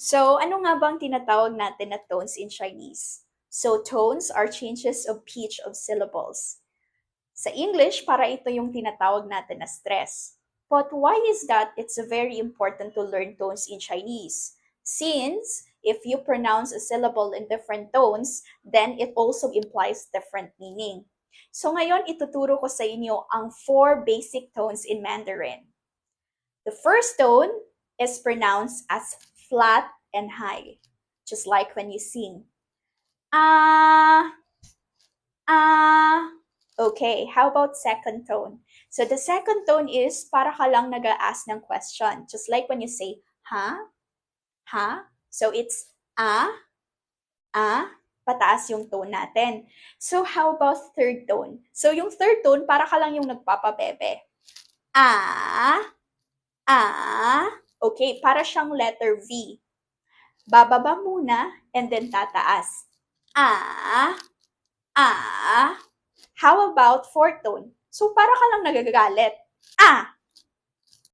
So, ano nga bang tinatawag natin na tones in Chinese? So, tones are changes of pitch of syllables. Sa English, para ito yung tinatawag natin na stress. But why is that it's very important to learn tones in Chinese? Since if you pronounce a syllable in different tones, then it also implies different meaning. So ngayon, ituturo ko sa inyo ang four basic tones in Mandarin. The first tone is pronounced as flat and high, just like when you sing. Ah, ah. Okay, how about second tone? So the second tone is para ka lang nag-a-ask ng question, just like when you say, ha? Ha? So it's a, a, pataas yung tone natin. So how about third tone? So yung third tone, para ka lang yung nagpapabebe. A, a, okay, para siyang letter V. Bababa muna and then tataas. A, a, how about fourth tone? So para ka lang nagagalit. A,